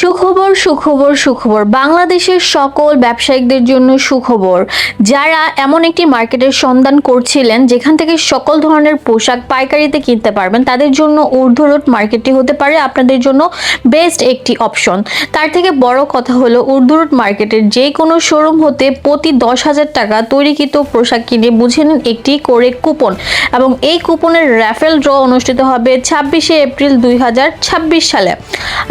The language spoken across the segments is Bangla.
সুখবর সুখবর সুখবর। বাংলাদেশের সকল ব্যবসায়িকদের জন্য সুখবর। যারা এমন একটি মার্কেটের সন্ধান করছিলেন, যেখান থেকে সকল ধরনের পোশাক পাইকারিতে কিনতে পারবেন, তাদের জন্য ঊর্ধ্ব রোড মার্কেটটি হতে পারে আপনাদের জন্য বেস্ট একটি অপশন। তার থেকে বড় কথা হলো ঊর্ধ্ব রোড মার্কেটের যে কোনো শোরুম হতে প্রতি দশ হাজার টাকা তৈরিকৃত পোশাক কিনে বুঝে নিন একটি করে কুপন। এবং এই কুপনের র্যাফেল ড্র অনুষ্ঠিত হবে ছাব্বিশে এপ্রিল দুই হাজার ছাব্বিশ সালে।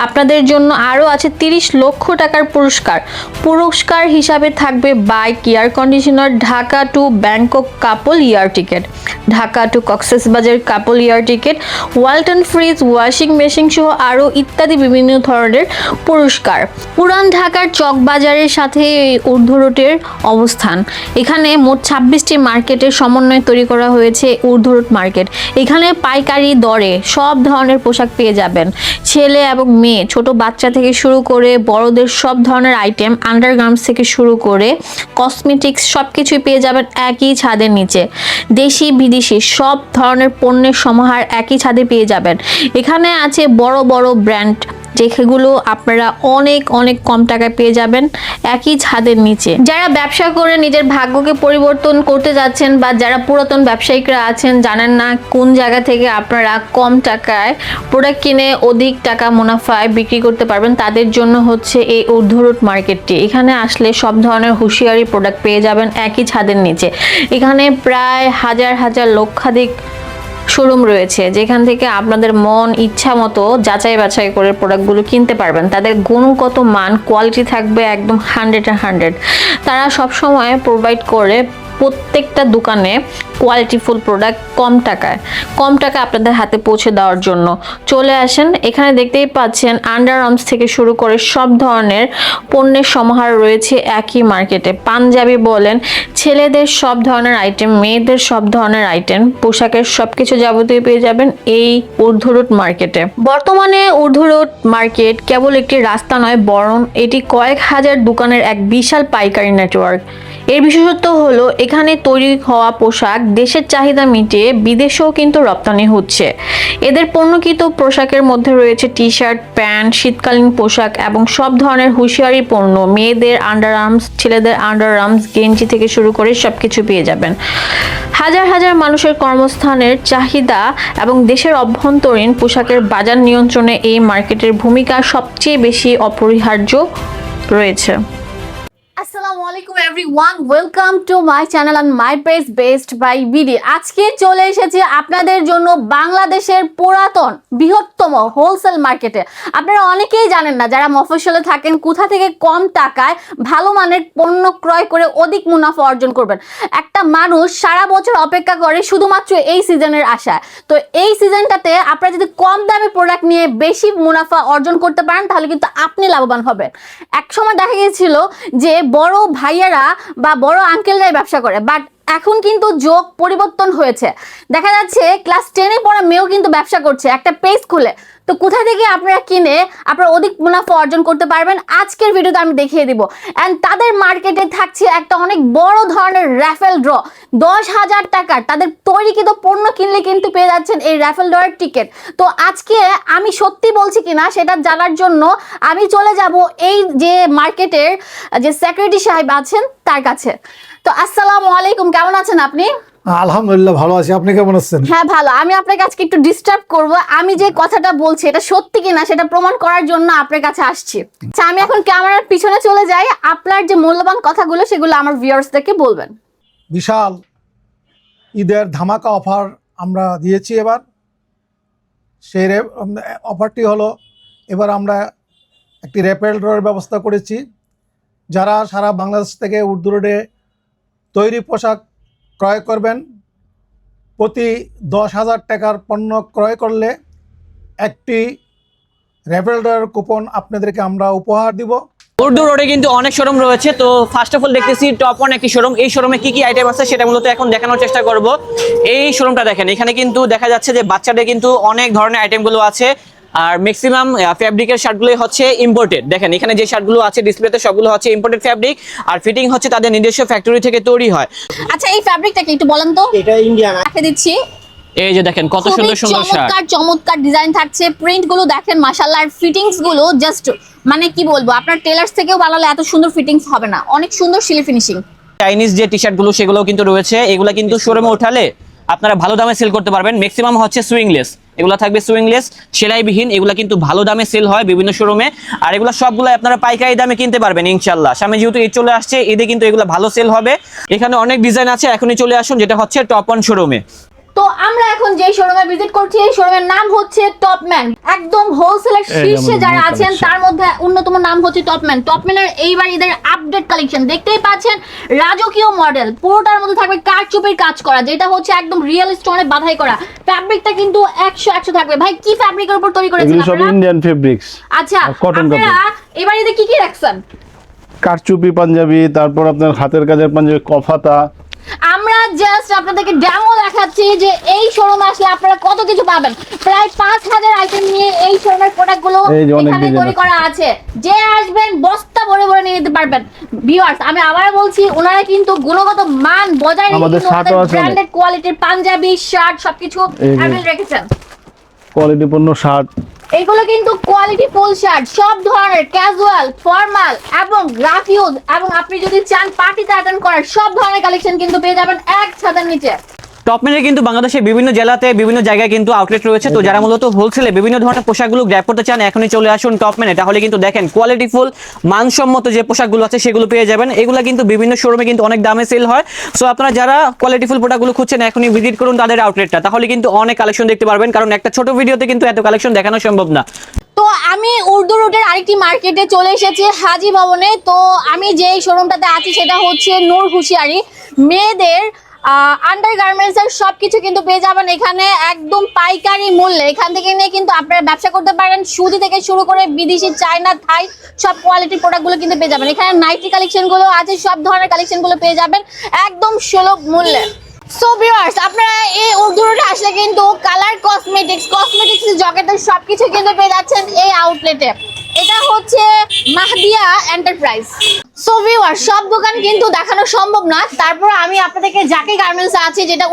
আপনাদের জন্য আরও আছে তিরিশ লক্ষ টাকার পুরস্কার। পুরস্কার হিসাবে থাকবে bike, air conditioner, Dhaka to Bangkok couple air ticket. Dhaka to Cox's Bazar couple air ticket, Walton fridge, washing machine সহ আরও ইত্যাদি বিভিন্ন ধরনের পুরস্কার। পুরান ঢাকার চকবাজারের সাথে ঊর্ধ্ব রোডের অবস্থান। এখানে মোট ছাব্বিশটি মার্কেটের সমন্বয় তৈরি করা হয়েছে ঊর্ধ্ব রোড মার্কেট। এখানে পাইকারি দরে সব ধরনের পোশাক পেয়ে যাবেন। ছেলে এবং মেয়ে, ছোট বাচ্চা থেকে শুরু করে বড়দের সব ধরনের আইটেম আন্ডারগার্মস থেকে শুরু করে কসমেটিক্স সব কিছুই পেয়ে যাবেন একই ছাদের নিচে। দেশি, বিদেশি সব ধরনের পণ্যের সমাহার একই ছাদে পেয়ে যাবেন। এখানে আছে বড় বড় ব্র্যান্ড যেগুলো আপনারা অনেক অনেক কম টাকায় পেয়ে যাবেন একই ছাদের নিচে। যারা ব্যবসা করে নিজের ভাগ্যকে পরিবর্তন করতে যাচ্ছেন বা যারা পুরাতন ব্যবসায়িকরা আছেন, জানেন না কোন জায়গা থেকে আপনারা কম টাকায় প্রোডাক্ট কিনে অধিক টাকা মুনাফায় বিক্রি করতে পারবেন, তাদের জন্য হচ্ছে এই ঊর্ধ্বরোড মার্কেটটি। এখানে আসলে সব ধরনের হুঁশিয়ারি প্রোডাক্ট পেয়ে যাবেন একই ছাদের নিচে। এখানে প্রায় হাজার হাজার লক্ষাধিক শোরুম রয়েছে, যেখান থেকে আপনাদের মন, ইচ্ছা মতো যাচাই বাছাই করে প্রোডাক্টগুলো কিনতে পারবেন। তাদের গুণগত মান কোয়ালিটি থাকবে একদম হান্ড্রেড হান্ড্রেড তারা সবসময় প্রোভাইড করে প্রত্যেকটা দোকানে কোয়ালিটিফুল প্রোডাক্ট কম টাকায়, কম টাকা আপনাদের হাতে পৌঁছে দেওয়ার জন্য। চলে আসেন, এখানে দেখতেই পাচ্ছেন আন্ডার আর্মস থেকে শুরু করে সব ধরনের পণ্যের সমাহার রয়েছে একই মার্কেটে পাঞ্জাবি বলেন, ছেলেদের সব ধরনের আইটেম মেয়েদের সব ধরনের আইটেম পোশাকের সব কিছু যাবতীয় পেয়ে যাবেন এই ঊর্ধ্বরোড মার্কেটে বর্তমানে ঊর্ধ্বরোড মার্কেট কেবল একটি রাস্তা নয়, বরং এটি কয়েক হাজার দোকানের এক বিশাল পাইকারি নেটওয়ার্ক এর বিশেষত্ব হলো, এখানে তৈরি হওয়া পোশাক দেশের চাহিদা মিটিয়ে বিদেশেও কিন্তু রপ্তানি হচ্ছে। এদের পণ্যকৃত পোশাকের মধ্যে রয়েছে টি শার্ট প্যান্ট, শীতকালীন পোশাক এবং সব ধরনের হুঁশিয়ারি পণ্য। মেয়েদের আন্ডার আর্মস ছেলেদের আন্ডার আর্মস গেঞ্জি থেকে শুরু করে সব কিছু পেয়ে যাবেন। হাজার হাজার মানুষের কর্মস্থানের চাহিদা এবং দেশের অভ্যন্তরীণ পোশাকের বাজার নিয়ন্ত্রণে এই মার্কেটের ভূমিকা সবচেয়ে বেশি অপরিহার্য রয়েছে। আসসালামু আলাইকুম everyone welcome to my channel my BD আজকে চলে এসেছি আপনাদের জন্য বাংলাদেশের পুরাতন, বৃহত্তম হোলসেল মার্কেটে আপনারা অনেকেই জানেন না, যারা থাকেন, কোথা থেকে কম টাকায় ভালো মানের পণ্য ক্রয় করে অধিক মুনাফা অর্জন করবেন। একটা মানুষ সারা বছর অপেক্ষা করে শুধুমাত্র এই সিজনের আশায়। তো এই সিজনটাতে আপনারা যদি কম দামে প্রোডাক্ট নিয়ে বেশি মুনাফা অর্জন করতে পারেন, তাহলে কিন্তু আপনি লাভবান হবেন। এক সময় দেখা গিয়েছিল যে বড় ভাইয়ারা বা বড় আঙ্কেলরাই ব্যবসা করে। বাট এখন কিন্তু যোগ পরিবর্তন হয়েছে। দেখা যাচ্ছে ক্লাস টেনে পড়া মেয়েও কিন্তু ব্যবসা করছে, একটা পেজ খুলে। তো কোথা থেকে আপনারা কিনে আপনারা অধিক মুনাফা অর্জন করতে পারবেন? আজকের ভিডিওতে আমি দেখিয়ে দিব। অ্যান্ড তাদের মার্কেটে থাকছে একটা অনেক বড় ধরনের র্যাফেল ড্র দশ হাজার টাকার তাদের তৈরিকৃত পণ্য কিনলে কিন্তু পেয়ে যাচ্ছেন এই র্যাফেল ড্রয়ের টিকিট তো আজকে আমি সত্যি বলছি কিনা সেটা জানার জন্য আমি চলে যাব এই যে মার্কেটের যে সেক্রেটারি সাহেব আছেন, তার কাছে। তো আসসালামু আলাইকুম কেমন আছেন আপনি? আলহামদুলিল্লাহ ভালো আছি। আপনি কেমন আছেন? হ্যাঁ ভালো। আমি আপনাকে আজকে একটু ডিস্টার্ব করব। আমি যে কথাটা বলছি এটা সত্যি কিনা সেটা প্রমাণ করার জন্য আপনার কাছে আসছি। আচ্ছা আমি এখন ক্যামেরার পিছনে চলে যাই। আপনার যে মূল্যবান কথাগুলো সেগুলো আমার ভিউয়ার্সদেরকে বলবেন। বিশাল ঈদের ধামাকা অফার আমরা দিয়েছি এবার। সেই অফারটি হলো এবার আমরা একটি র্যাপেল ড্রয়ের ব্যবস্থা করেছি। যারা সারা বাংলাদেশ থেকে উর্দু রোডে তৈরি পোশাক ক্রয় করবেন। প্রতি দশ হাজার টাকার পণ্য ক্রয় করলে একটি র্যাপেল ড্রয়ের কুপন আপনাদেরকে আমরা উপহার দিব। উর্দু রোডে কিন্তু অনেক শোরুম রয়েছে, তো ফার্স্ট অফ অল দেখতেছি টপ ওয়ান একটি শোরুম। এই শোরুমে কি কি আইটেম আছে সেটা মূলত এখন দেখানোর চেষ্টা করব। এই শোরুমটা দেখেন, এখানে কিন্তু দেখা যাচ্ছে যে বাচ্চাদের কিন্তু অনেক ধরনের আইটেমগুলো আছে। আর ম্যাক্সিমাম ফ্যাব্রিকের শার্টগুলো হচ্ছে ইম্পোর্টেড দেখেন এখানে যে শার্টগুলো আছে ডিসপ্লেতে সবগুলো হচ্ছে ইম্পোর্টেড ফ্যাব্রিক আর ফিটিং হচ্ছে তাদের নিজস্ব ফ্যাক্টরি থেকে তৈরি হয়। আচ্ছা এই ফ্যাব্রিকটা কি একটু বলেন তো। এটা ইন্ডিয়ান দেখে দিচ্ছি। এই যে দেখেন কত সুন্দর সুন্দর শার্ট চমৎকার চমৎকার ডিজাইন থাকছে। প্রিন্টগুলো দেখেন মাশাআল্লাহ আর ফিটিংসগুলো জাস্ট মানে কি বলব আপনার টেলার্স থেকেও বানালে এত সুন্দর ফিটিংস হবে না। অনেক সুন্দর সিলি ফিনিশিং চাইনিজ যে টি শার্টগুলো সেগুলো কিন্তু রয়েছে। এগুলো কিন্তু শোরুমে উঠালে আপনারা ভালো দামে সেল করতে পারবেন। ম্যাক্সিমাম হচ্ছে সুইংলেস এগুলো থাকবে সুইংলেস সেলাইবিহীন, এগুলো কিন্তু ভালো দামে সেল হয় বিভিন্ন শোরুমে আর এগুলো সবগুলো আপনারা পাইকারি দামে কিনতে পারবেন ইনশাল্লাহ সামনে যেহেতু ঈদ চলে আসছে, ঈদে কিন্তু এগুলো ভালো সেল হবে। এখানে অনেক ডিজাইন আছে, এখনই চলে আসুন, যেটা হচ্ছে টপ অন শোরুমে তো আমরা এখন যে শোরুমে ভিজিট করছি এই শোরুমের নাম হচ্ছে টপম্যান একদম হোলসেলের শীর্ষে যারা আছেন তার মধ্যে অন্যতম নাম হচ্ছে টপম্যান টপম্যানের এইবার ঈদের আপডেট কালেকশন দেখতেই পাচ্ছেন রাজকীয় মডেল পুরোটার মধ্যে থাকবে কারচুপির কাজ করা যেটা হচ্ছে একদম রিয়েল স্টোনে বাধাই করা। ফ্যাব্রিকটা কিন্তু একশো একশো থাকবে। ভাই কি ফ্যাব্রিকের উপর তৈরি করেছেন এগুলো সব আপনারা? ইন্ডিয়ান ফেব্রিক্স আচ্ছা আপনারা এবার ঈদে কি কি রাখছেন? কারচুপি পাঞ্জাবি তারপর আপনার হাতের কাজের পাঞ্জাবি কফাতা আমরা জাস্ট আপনাদেরকে ডেমো দেখাচ্ছি যে এই শোরুমে আসলে আপনারা কত কিছু পাবেন। প্রায় পাঁচ হাজার আইটেম নিয়ে এই শোরুমের প্রোডাক্টগুলো এখানে তৈরি করা আছে। যে আসবেন বস্তা ভরে ভরে নিয়ে যেতে পারবেন। ভিউয়ার্স আমি আবার বলছি ওনারা কিন্তু গুণগত মান বজায় রেখে আমাদের কিন্তু আছে ব্র্যান্ডেড কোয়ালিটির পাঞ্জাবি শার্ট সবকিছু এই যে। অ্যাভেল রেখেছেন। কোয়ালিটি পণ্য শার্ট এগুলো কিন্তু কোয়ালিটি ফুল শার্ট সব ধরনের ক্যাজুয়াল ফর্মাল এবং গ্রাফিউজ এবং আপনি যদি চান পার্টিতে অ্যাটেন্ড করার, সব ধরনের কালেকশন কিন্তু পেয়ে যাবেন এক ছাদের নিচে। টপমেনের কিন্তু বাংলাদেশের বিভিন্ন জেলাতে বিভিন্ন জায়গায় কিন্তু আউটলেট রয়েছে। তো যারা মূলত হোলসেলে বিভিন্ন ধরনের পোশাকগুলো গ্র্যাপ করতে চান, এখনই চলে আসুন টপমেনে তাহলে কিন্তু দেখেন কোয়ালিটিফুল মানসম্মত যে পোশাকগুলো আছে সেগুলো পেয়ে যাবেন। এগুলো কিন্তু বিভিন্ন শোরুমে কিন্তু অনেক দামে সেল হয়। সো আপনারা যারা কোয়ালিটিফুল প্রোডাক্টগুলো খুঁজছেন, এখনই ভিজিট করুন তাদের আউটলেটটা তাহলে কিন্তু অনেক কালেকশন দেখতে পারবেন, কারণ একটা ছোট ভিডিওতে কিন্তু এত কালেকশন দেখানো সম্ভব না। তো আমি উর্দু রুটের আরেকটি মার্কেটে চলে এসেছি, হাজি ভবনে। তো আমি যেই শোরুমটাতে আছি, সেটা হচ্ছে নূর হুঁশিয়ারি। মেয়েদের আন্ডার গার্মেন্টসের সব কিছু কিন্তু পেয়ে যাবেন এখানে একদম পাইকারি মূল্যে। এখান থেকে নিয়ে কিন্তু আপনারা ব্যবসা করতে পারেন। সুদি থেকে শুরু করে বিদেশি, চায়না, থাই, সব কোয়ালিটির প্রোডাক্টগুলো কিন্তু পেয়ে যাবেন। এখানে নাইটি কালেকশনগুলো আছে, সব ধরনের কালেকশনগুলো পেয়ে যাবেন একদম সুলভ মূল্যে। আপনারা এই আসলে কিন্তু কালার কসমেটিক্স কসমেটিক্স সবকিছু কিন্তু পেয়ে যাচ্ছেন এই আউটলেটে এটা হচ্ছে মাহদিয়া এন্টারপ্রাইজ সো ভিউয়ার্স সব দোকান কিন্তু দেখানো সম্ভব না। তারপর আমি আপনাদেরকে গার্মেন্টস যেটা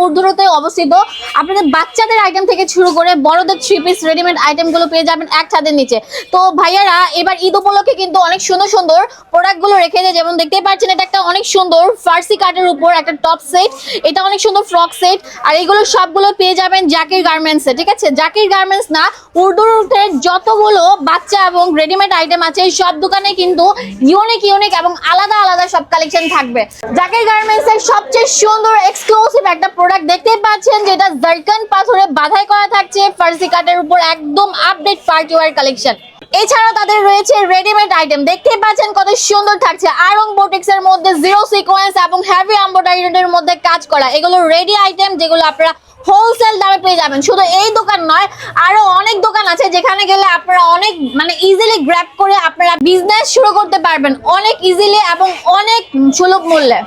অবস্থিত। আপনাদের বাচ্চাদের আইটেম থেকে শুরু করে বড়দের থ্রি পিস রেডিমেড আইটেমগুলো পেয়ে যাবেন এক নিচে। তো ভাইয়ারা, এবার ঈদ উপলক্ষে কিন্তু অনেক সুন্দর সুন্দর প্রোডাক্টগুলো যেমন দেখতেই পাচ্ছেন, এটা একটা অনেক সুন্দর ফার্সি কাটের উপর একটা টপ সেট এটা অনেক সুন্দর ফ্রক সেট আর এগুলো সবগুলো পেয়ে যাবেন জাকির গার্মেন্টসে ঠিক আছে? জাকির গার্মেন্টস না উর্দু যতগুলো বাচ্চা এবং রেডিমেড আইটেম আছে, সব দোকানে কিন্তু ইউনিক ইউনিক এবং আলাদা আলাদা সব কালেকশন থাকবে। জাকির গার্মেন্টস এর সবচেয়ে সুন্দর এক্সক্লুসিভ একটা প্রোডাক্ট দেখতেই পাচ্ছেন, যেটা জারকান পাথরে বাঁধাই করা থাকছে, ফার্সি কাটের উপর একদম আপডেট পার্টি ওয়ার কালেকশন এছাড়াও তাদের রয়েছে রেডিমেড আইটেম দেখতেই পাচ্ছেন কত সুন্দর থাকছে। আরং বোটিক্স এর মধ্যে জিরো সিকোয়েন্স এবং হেভি এমব্রয়ডারির মধ্যে কাজ করা। এগুলো রেডি আইটেম যেগুলো আপনারা হোলসেল দামে পেয়ে যাবেন। শুধু এই দোকান নয়, আরও অনেক দোকান আছে যেখানে গেলে আপনারা অনেক মানে ইজিলি গ্র্যাব করে আপনারা বিজনেস শুরু করতে পারবেন। অনেক ইজিলি এবং অনেক সুলভ মূল্যে।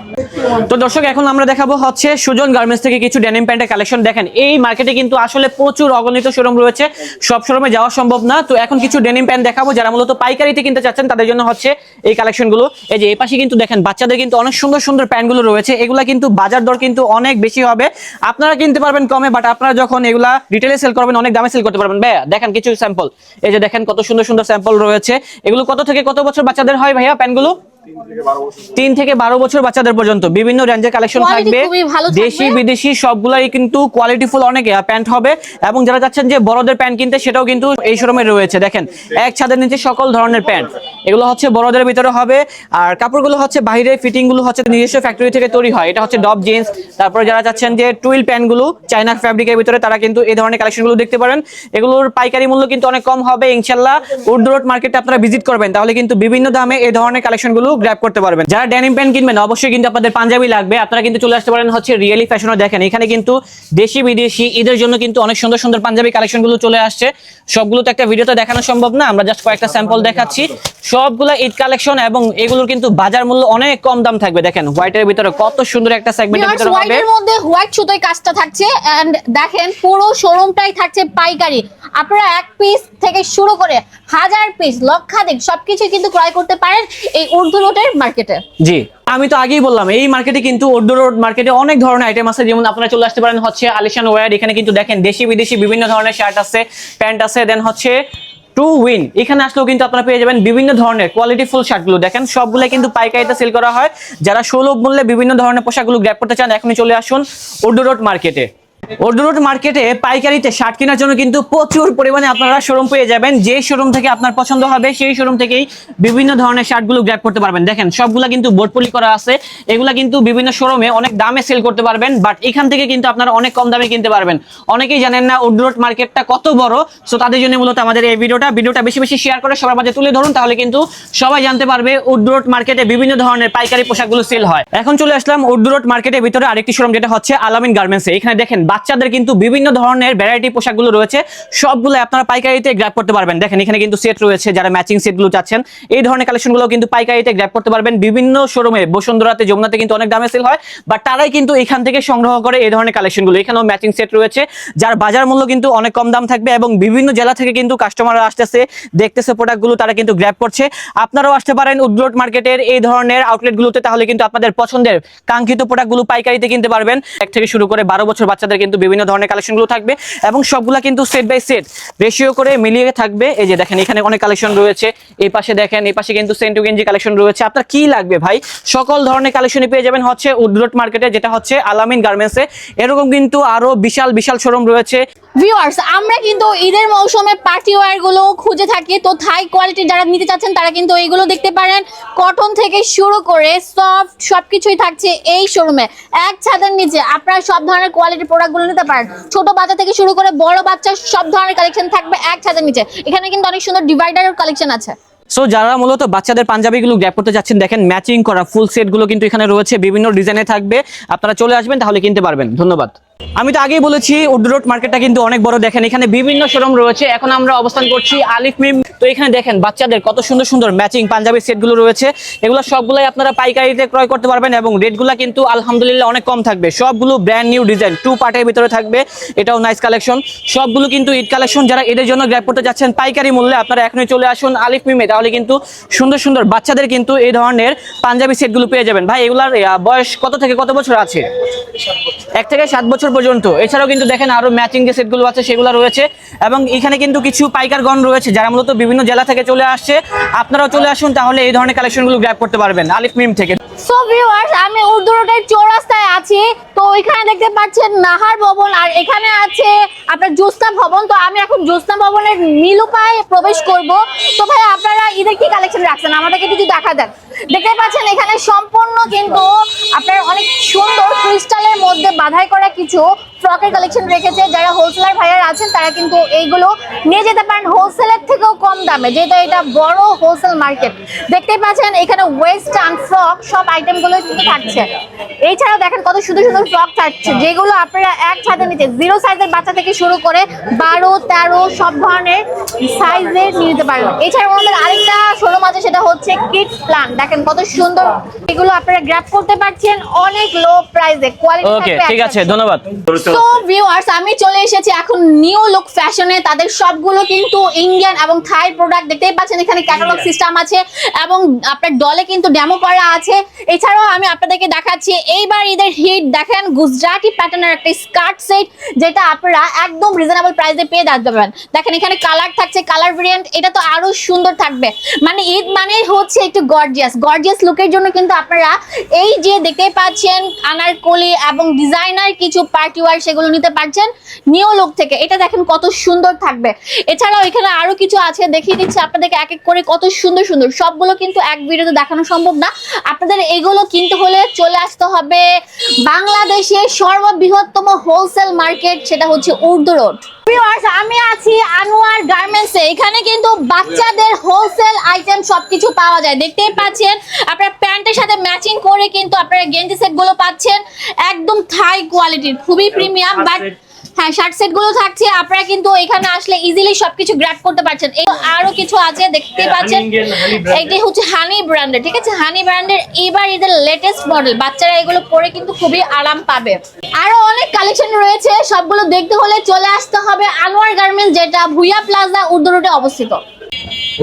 তো দর্শক, এখন আমরা দেখাবো হচ্ছে সুজন গার্মেন্টস থেকে কিছু ডেনিম প্যান্টের কালেকশন দেখেন, এই মার্কেটে কিন্তু আসলে প্রচুর অগণিত শোরুম রয়েছে। সব শোরুমে যাওয়া সম্ভব না। তো এখন কিছু ডেনিম প্যান্ট দেখাবো যারা মূলত পাইকারিতে কিনতে চাচ্ছেন, তাদের জন্য হচ্ছে এই কালেকশনগুলো এই যে এই পাশে কিন্তু দেখেন, বাচ্চাদের কিন্তু অনেক সুন্দর সুন্দর প্যান্টগুলো রয়েছে। এগুলা কিন্তু বাজার দর কিন্তু অনেক বেশি হবে। আপনারা কিনতে পারবেন কমে বাট আপনারা যখন এগুলা রিটেলে সেল করবেন, অনেক দামে সেল করতে পারবেন। ভাইয়া, দেখেন কিছু স্যাম্পল এই যে দেখেন কত সুন্দর সুন্দর স্যাম্পল রয়েছে। এগুলো কত থেকে কত বছর বাচ্চাদের হয় ভাইয়া প্যান্টগুলো তিন থেকে বারো বছর বাচ্চাদের পর্যন্ত। বিভিন্ন রেঞ্জের কালেকশন থাকবে। খুবই ভালো থাকবে। দেশি বিদেশি সবগুলাই কিন্তু কোয়ালিটিফুল অনেক প্যান্ট হবে। এবং যারা চাচ্ছেন যে বড়দের প্যান্ট কিনতে সেটাও কিন্তু এই শোরুমে রয়েছে। দেখেন এক ছাদের নিচে সকল ধরনের প্যান্ট এগুলো হচ্ছে বড়দের ভিতরে হবে। আর কাপড়গুলো হচ্ছে বাইরে ফিটিংগুলো হচ্ছে নিজস্ব ফ্যাক্টরি থেকে তৈরি হয়। এটা হচ্ছে ডব জিন্স তারপরে যারা চাচ্ছেন যে টুইল প্যান্ট প্যান্টগুলো চাইনা ফ্যাব্রিকের ভিতরে তারা কিন্তু এই ধরনের কালেকশনগুলো দেখতে পারেন। এগুলোর পাইকারি মূল্য কিন্তু অনেক কম হবে ইনশাল্লাহ উর্দু রোড মার্কেটে আপনারা ভিজিট করবেন। তাহলে কিন্তু বিভিন্ন দামে এই ধরনের কালেকশনগুলো গ্র্যাব করতে পারবেন। যারা ডেনিম প্যান্ট কিনবেন অবশ্যই কিন্তু আপনাদের পাঞ্জাবি লাগবে। আপনারা কিন্তু চলে আসতে পারেন হচ্ছে রিয়েলি ফ্যাশনও দেখেন এখানে কিন্তু দেশি বিদেশি ঈদের জন্য কিন্তু অনেক সুন্দর সুন্দর পাঞ্জাবি কালেকশনগুলো চলে আসছে। সবগুলো তো একটা ভিডিওতে দেখানো সম্ভব না আমরা জাস্ট কয়েকটা স্যাম্পল দেখাচ্ছি। সবগুলো ঈদ কালেকশন এবং এগুলোর কিন্তু বাজার মূল্য অনেক কম দাম থাকবে। দেখেন হোয়াইটের ভিতরে কত সুন্দর একটা সেগমেন্টের ভিতরে হবে। হোয়াইটের মধ্যে হোয়াইট সুতোয় কাজটা থাকছে এন্ড দেখেন পুরো শোরুমটাই থাকছে পাইকারি। আপনারা এক পিস থেকে শুরু করে হাজার পিস লক্ষাধিক সবকিছু কিন্তু ক্রয় করতে পারেন। এই উর্দু রোডের মার্কেটে জি। আমি তো আগেই বললাম, এই মার্কেটে কিন্তু উর্দু রোড মার্কেটে অনেক ধরনের আইটেম আছে। যেমন আপনারা চলে আসতে পারেন হচ্ছে আলিশান ওয়্যার এখানে কিন্তু দেখেন দেশি বিদেশি বিভিন্ন ধরনের শার্ট আছে প্যান্ট আছে দেন হচ্ছে ট্রু উইন এখানে আসলেও কিন্তু আপনারা পেয়ে যাবেন বিভিন্ন ধরনের কোয়ালিটি ফুল শার্টগুলো দেখেন, সবগুলো কিন্তু পাইকারিতে সেল করা হয়। যারা সুলভ মূল্যে বিভিন্ন ধরনের পোশাকগুলো গ্র্যাপ করতে চান, এখনই চলে আসুন উর্দু রোড মার্কেটে উর্দু মার্কেটে পাইকারিতে শার্ট কেনার জন্য কিন্তু প্রচুর পরিমাণে আপনারা শোরুম পেয়ে যাবেন। যে শোরুম থেকে আপনার পছন্দ হবে, সেই শোরুম থেকেই বিভিন্ন ধরনের শার্টগুলো গ্র্যাপ করতে পারবেন। দেখেন, সবগুলা কিন্তু বোর্ডপলি করা আছে। এগুলা কিন্তু বিভিন্ন শোরুমে অনেক দামে সেল করতে পারবেন বাট এখান থেকে কিন্তু আপনারা অনেক কম দামে কিনতে পারবেন। অনেকেই জানেন না উর্দু মার্কেটটা কত বড় সো তাদের জন্য মূলত আমাদের এই ভিডিওটা। ভিডিওটা বেশি বেশি শেয়ার করে সবার মাঝে তুলে ধরুন, তাহলে কিন্তু সবাই জানতে পারবে উর্দু রোড মার্কেটে বিভিন্ন ধরনের পাইকারি পোশাকগুলো সেল হয়। এখন চলে আসলাম উর্দু রোড মার্কেটের ভিতরে আরেকটি শোরুম যেটা হচ্ছে আলামিন গার্মেন্টসে। এখানে দেখেন বাচ্চাদের কিন্তু বিভিন্ন ধরনের ভ্যারাইটি পোশাকগুলো রয়েছে। সবগুলো আপনারা পাইকারিতে গ্র্যাপ করতে পারবেন। দেখেন, এখানে কিন্তু সেট রয়েছে যারা ম্যাচিং সেটগুলো চাচ্ছেন। এই ধরনের কালেকশনগুলো কিন্তু পাইকারিতে গ্র্যাপ করতে পারবেন। বিভিন্ন শোরুমে বসুন্ধরাতে, যমুনাতে কিন্তু অনেক দামে সেল হয়। বাট তারাই কিন্তু এখান থেকে সংগ্রহ করে এই ধরনের কালেকশনগুলো এখানেও ম্যাচিং সেট রয়েছে, যার বাজার মূল্য কিন্তু অনেক কম দাম থাকবে এবং বিভিন্ন জেলা থেকে কিন্তু কাস্টমাররা আসতেছে, দেখতেছে প্রোডাক্টগুলো তারা কিন্তু গ্র্যাপ করছে। আপনারাও আসতে পারেন উদ্রোট মার্কেটের এই ধরনের আউটলেটগুলোতে তাহলে কিন্তু আপনাদের পছন্দের কাঙ্ক্ষিত প্রোডাক্টগুলো পাইকারিতে কিনতে পারবেন। এক থেকে শুরু করে বারো বছর বাচ্চাদের কিন্তু বিভিন্ন ধরনের কালেকশনগুলো থাকবে এবং সবগুলা কিন্তু সেট বাই সেট রেশিও করে মিলিয়ে থাকবে। এই যে দেখেন, এখানে অনেক কালেকশন রয়েছে। এই পাশে দেখেন, এই পাশে কিন্তু সেন্টু গেঞ্জি কালেকশন রয়েছে, আপনার কি লাগবে ভাই? সকল ধরনের কালেকশনই পেয়ে যাবেন হচ্ছে উদ্রোট মার্কেটে যেটা হচ্ছে আলামিন গার্মেন্টসে এরকম কিন্তু আরও বিশাল বিশাল শোরুম রয়েছে। ভিউয়ার্স আমরা কিন্তু ঈদের মৌসুমে পার্টি ওয়্যারগুলো খুঁজে থাকি। তো থাই কোয়ালিটি যারা নিতে চাচ্ছেন, তারা কিন্তু এইগুলো দেখতে পারেন। কটন থেকে শুরু করে সফট সবকিছুই থাকছে এই শোরুমে এক ছাদের নিচে, আপনারা সব ধরনের কোয়ালিটি প্রোডাক্টগুলো নিতে পারেন। ছোট বাচ্চা থেকে শুরু করে বড় বাচ্চা সব ধরনের কালেকশন থাকবে এক ছাদের নিচে। এখানে কিন্তু অনেক সুন্দর ডিভাইডারের কালেকশন আছে। সো যারা মূলত বাচ্চাদের পাঞ্জাবিগুলো গ্যাপ করতে যাচ্ছেন, দেখেন ম্যাচিং করা ফুল সেটগুলো কিন্তু এখানে রয়েছে, বিভিন্ন ডিজাইনে থাকবে। আপনারা চলে আসবেন, তাহলে কিনতে পারবেন। ধন্যবাদ। আমি তো আগেই বলেছি উড রোড মার্কেটটা কিন্তু অনেক বড়। দেখেন, এখানে বিভিন্ন শোরুম রয়েছে। এখন আমরা অবস্থান করছি আলিফ মিম। তো এখানে দেখেন, বাচ্চাদের কত সুন্দর সুন্দর ম্যাচিং পাঞ্জাবি সেটগুলো রয়েছে। এগুলো সবগুলাই আপনারা পাইকারিতে ক্রয় করতে পারবেন এবং রেটগুলো কিন্তু আলহামদুলিল্লাহ অনেক কম থাকবে। সবগুলো ব্র্যান্ড নিউ ডিজাইন টু পার্টের ভিতরে থাকবে। এটাও নাইস কালেকশন সবগুলো কিন্তু ঈদ কালেকশন যারা এদের জন্য গ্র্যাপ করতে যাচ্ছেন পাইকারি মূল্যে, আপনারা এখনই চলে আসুন আলিফ মিমে। তাহলে কিন্তু সুন্দর সুন্দর বাচ্চাদের কিন্তু এই ধরনের পাঞ্জাবি সেটগুলো পেয়ে যাবেন। ভাই, এগুলার বয়স কত থেকে কত বছর আছে? এক থেকে সাত বছর পর্যন্ত। এছাড়াও কিন্তু দেখেন আরও ম্যাচিং যে সেটগুলো আছে, সেগুলো রয়েছে। এবং এখানে কিন্তু কিছু পাইকারগণ রয়েছে, যারা মূলত বিভিন্ন জেলা থেকে চলে আসছে। আপনারাও চলে আসুন, তাহলে এই ধরনের কালেকশনগুলো গ্র্যাপ করতে পারবেন। আলিফ মিম থেকে। সো ভিউয়ার্স আমি উর্দু রোডের চৌরাস্তায় আছি। তো এখানে দেখতে পাচ্ছেন নাহার ভবন, আর এখানে আছে আপনার জোস্না ভবন। তো আমি এখন জোস্না ভবনের নীলুপায় প্রবেশ করব। তো ভাই, আপনারা ঈদের কি কালেকশন রাখছেন? আমাদেরকে কিছু দেখা দেন। দেখতে পাচ্ছেন, এখানে সম্পূর্ণ কিন্তু আপনার অনেক সুন্দর ক্রিস্টালের মধ্যে বাধাই করা কিছু ফ্রকের কালেকশন রেখেছে। যারা হোলসেলার ভাইয়ার আছেন, তারা কিন্তু এইগুলো নিয়ে যেতে পারেন। হোলসেলের থেকেও কম দামে, যেহেতু এটা বড় হোলসেল মার্কেট দেখতে পাচ্ছেন, এখানে ওয়েস্টার্ন ফ্রক সব আইটেমগুলো কিন্তু থাকছে। এছাড়াও দেখেন কত সুন্দর সুন্দর ফ্রক থাকছে, যেগুলো আপনারা এক ছাদে নিতে জিরো সাইজের বাচ্চা থেকে শুরু করে বারো, তেরো, সব ধরনের সাইজের নিয়ে নিতে পারবেন এছাড়াও আমাদের আরেকটা শোরুম আছে, সেটা হচ্ছে কিডস প্লান দেখেন কত সুন্দর এগুলো আপনারা গ্র্যাপ করতে পারছেন অনেক লো প্রাইসে কোয়ালিটি ওকে ঠিক আছে ধন্যবাদ। তো ভিউয়ার্স আমি চলে এসেছি এখন নিউ লুক ফ্যাশনে তাদের সবগুলো কিন্তু ইন্ডিয়ান এবং থাই প্রোডাক্ট দেখতেই পাচ্ছেন এখানে ক্যাটালগ সিস্টেম আছে এবং আপনার দলে কিন্তু ডেমো করা আছে। এছাড়াও আমি আপনাদেরকে দেখাচ্ছি এইবার ঈদের হিট দেখেন গুজরাটি প্যাটার্নের একটা স্কার্ট সেট যেটা আপনারা একদম রিজনেবল প্রাইসে পেয়ে যাবেন। দেখেন এখানে কালার থাকছে কালার ভেরিয়েন্ট এটা তো আরও সুন্দর থাকবে। মানে ঈদ মানে হচ্ছে একটু গর্জিয়াস গর্জিয়াস লুকের জন্য কিন্তু আপনারা এই যে দেখতেই পাচ্ছেন আনারকলি এবং ডিজাইনার কিছু পার্টি ওয়ার সেগুলো নিতে পারছেন নিউ লুক থেকে। এটা দেখেন কত সুন্দর থাকবে। এছাড়াও এখানে আরও কিছু আছে, দেখিয়ে দিচ্ছি আপনাদেরকে এক এক করে কত সুন্দর সুন্দর। সবগুলো কিন্তু এক ভিডিওতে দেখানো সম্ভব না। আপনাদের এগুলো কিনতে হলে চলে আসতে হবে বাংলাদেশের সর্ববৃহত্তম হোলসেল মার্কেট সেটা হচ্ছে উর্দু রোড Viewers, আমি আছি আনোয়ার গার্মেন্টসে এখানে কিন্তু বাচ্চাদের হোলসেল আইটেম সবকিছু পাওয়া যায়। দেখতেই পাচ্ছেন আপনার প্যান্টের সাথে ম্যাচিং করে কিন্তু আপনারা গেঞ্জি সেটগুলো পাচ্ছেন। একদম থাই কোয়ালিটির খুবই প্রিমিয়াম বাট হ্যাঁ শার্ট সেটগুলো থাকছে আপনারা কিন্তু এখানে আসলে ইজিলি সবকিছু গ্র্যাব করতে পারছেন। এই আরও কিছু আছে দেখতে পাচ্ছেন। এটি হচ্ছে হানি ব্র্যান্ডের ঠিক আছে? হানি ব্র্যান্ডের এবার এদের লেটেস্ট মডেল বাচ্চারা এগুলো পরে কিন্তু খুবই আরাম পাবে। আরও অনেক কালেকশন রয়েছে সবগুলো দেখতে হলে চলে আসতে হবে আনোয়ার গার্মেন্টস যেটা ভুইয়া প্লাজা উর্দু রোডে অবস্থিত।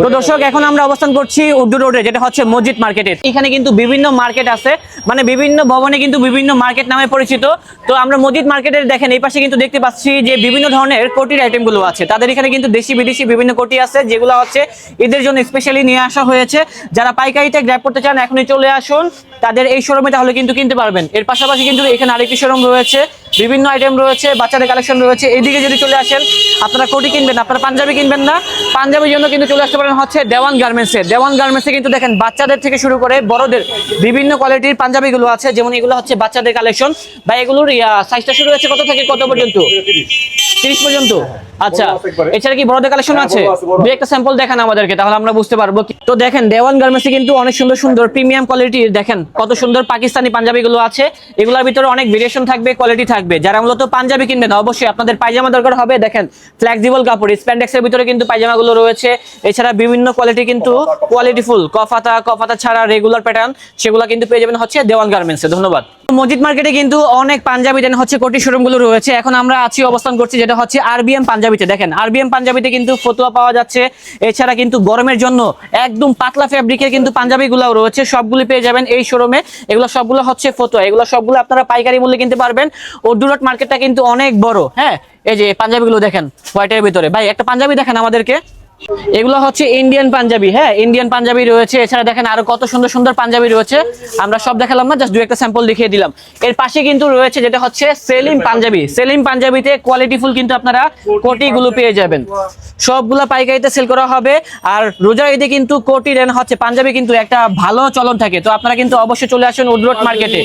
তো দর্শক, এখন আমরা অবস্থান করছি উর্দু রোডে, যেটা হচ্ছে মসজিদ মার্কেটে। এখানে কিন্তু বিভিন্ন মার্কেট আছে মানে বিভিন্ন ভবনে কিন্তু বিভিন্ন মার্কেট নামে পরিচিত। তো আমরা মসজিদ মার্কেটের দেখেন, এই পাশে কিন্তু দেখতে পাচ্ছি যে বিভিন্ন ধরনের কোটির আইটেমগুলো আছে। তাদের এখানে কিন্তু দেশি বিদেশি বিভিন্ন কোটি আছে, যেগুলো হচ্ছে ঈদের জন্য স্পেশালি নিয়ে আসা হয়েছে। যারা পাইকারিতে গ্র্যাব করতে চান, এখনই চলে আসুন। তাদের এই শোরুমে তাহলে কিন্তু কিনতে পারবেন। এর পাশাপাশি কিন্তু এখানে আরেকটি শোরুম রয়েছে, বিভিন্ন আইটেম রয়েছে, বাচ্চাদের কালেকশন রয়েছে। এইদিকে যদি চলে আসেন, আপনারা কোটি কিনবেন, আপনারা পাঞ্জাবি কিনবেন না। পাঞ্জাবির জন্য কিন্তু চলে আসতে হচ্ছে দেওয়ান গার্মেন্টসে দেওয়ান গার্মেন্টসে কিন্তু দেখেন বাচ্চাদের থেকে শুরু করে বড়দের বিভিন্ন কোয়ালিটির পাঞ্জাবিগুলো আছে। যেমন এগুলো হচ্ছে বাচ্চাদের কালেকশন বা এগুলোর সাইজটা শুরু হয়েছে কত থেকে? কত পর্যন্ত? তিরিশ পর্যন্ত? আচ্ছা এছাড়া কি বড়দের কালেকশন আছে? দুই একটা স্যাম্পল দেখান আমাদেরকে তাহলে আমরা বুঝতে পারব তো দেখেন দেওয়ান গার্মেন্টসে কিন্তু অনেক সুন্দর সুন্দর প্রিমিয়াম কোয়ালিটির দেখেন কত সুন্দর পাকিস্তানি পাঞ্জাবিগুলো আছে। এগুলোর ভিতরে অনেক ভেরিয়েশন থাকবে কোয়ালিটি থাকবে। যারা মূলত পাঞ্জাবি কিনবেন অবশ্যই আপনাদের পায়জামা দরকার হবে। দেখেন ফ্লেক্সিবল কাপড় স্প্যান্ডেক্সের ভিতরে কিন্তু পায়জামাগুলো রয়েছে। এছাড়া বিভিন্ন কোয়ালিটি কিন্তু কোয়ালিটিফুল কফাতা। কফাতা ছাড়া রেগুলার প্যাটার্ন সেগুলো কিন্তু পেয়ে যাবেন হচ্ছে দেওয়ান গার্মেন্টসে। ধন্যবাদ। মসজিদ মার্কেটে কিন্তু অনেক পাঞ্জাবি দেন হচ্ছে কোটি শোরুমগুলো রয়েছে। এখন আমরা আছি অবস্থান করছি যেটা হচ্ছে আরবিএম পাঞ্জাবিতে, দেখেন, আরবিএম পাঞ্জাবিতে কিন্তু ফতুয়া পাওয়া যাচ্ছে। এছাড়া কিন্তু গরমের জন্য একদম পাতলা ফ্যাব্রিকের কিন্তু পাঞ্জাবিগুলোও রয়েছে। সবগুলি পেয়ে যাবেন এই শোরুমে এগুলো সবগুলো হচ্ছে ফতুয়া। এগুলো সবগুলো আপনারা পাইকারি মূল্যে কিনতে পারবেন। ও ডুরট মার্কেটটা কিন্তু অনেক বড় হ্যাঁ? এই যে পাঞ্জাবিগুলো দেখেন হোয়াইটের ভিতরে। ভাই, একটা পাঞ্জাবি দেখেন আমাদেরকে। এগুলো হচ্ছে ইন্ডিয়ান পাঞ্জাবি হ্যাঁ? ইন্ডিয়ান পাঞ্জাবি রয়েছে। এছাড়া দেখেন আরও কত সুন্দর সুন্দর পাঞ্জাবি রয়েছে। আমরা সব দেখালাম না জাস্ট দু একটা স্যাম্পল দেখিয়ে দিলাম। এর পাশে কিন্তু রয়েছে যেটা হচ্ছে সেলিম পাঞ্জাবি সেলিম পাঞ্জাবিতে কোয়ালিটিফুল কিন্তু আপনারা কোটিগুলো পেয়ে যাবেন। সবগুলা পাইকারিতে সেল করা হবে। আর রোজা ঈদে কিন্তু কোটি রেন হচ্ছে পাঞ্জাবি কিন্তু একটা ভালো চলন থাকে। তো আপনারা কিন্তু অবশ্যই চলে আসুন উদ্রট মার্কেটে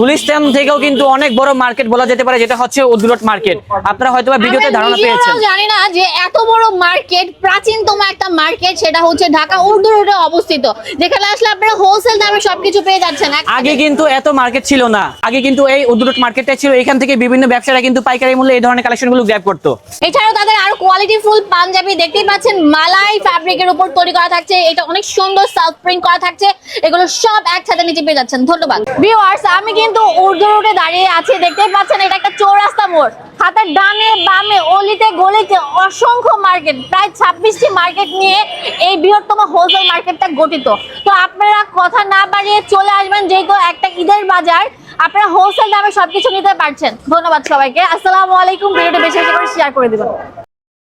গুলিস্তান থেকেও কিন্তু অনেক বড় মার্কেট বলা যেতে পারে যেটা হচ্ছে উদ্রট মার্কেট আপনারা হয়তো ভিডিওতে ধারণা পেয়েছেন। জানি না যে এত বড় মার্কেট প্রাচীনতম একটা মার্কেট সেটা হচ্ছে ঢাকা। উর্দু রোডে অবস্থিত। যেখানে আসলে আপনারা হোলসেল দামে সবকিছু পেয়ে যাচ্ছেন। আগে কিন্তু এত মার্কেট ছিল না। আগে কিন্তু এই উদ্রট মার্কেটটা ছিল। এখান থেকে বিভিন্ন ব্যবসায়ীরা কিন্তু পাইকারি মূল্যে এই ধরনের কালেকশনগুলো গ্র্যাব করতো। এছাড়াও তাদের আরও কোয়ালিটি ফুল পাঞ্জাবি দেখতেই পাচ্ছেন। মালাই ফ্যাব্রিকের উপর তৈরি করা থাকছে। এটা অনেক সুন্দর সাউথ প্রিন্ট করা থাকছে। এগুলো সব একসাথে নিচে পেয়ে যাচ্ছেন। ধন্যবাদ। ভিউয়ার্স আমি কিন্তু উর্দু রোডে দাঁড়িয়ে আছি। দেখতেই পাচ্ছেন এটা একটা চৌরাস্তা মোড়। হাতের ডানে বামে অলিতে গলিতে অসংখ্য মার্কেট প্রায় ছাব্বিশটি মার্কেট নিয়ে এই বৃহত্তম হোলসেল মার্কেটটা গঠিত। তো আপনারা কথা না বাড়িয়ে চলে আসবেন, যেহেতু একটা ঈদের বাজার, আপনারা হোলসেল দামে সবকিছু নিতে পারছেন। ধন্যবাদ সবাইকে। আসসালামু আলাইকুম। ভিডিওটা বেশি করে শেয়ার করে দিবেন।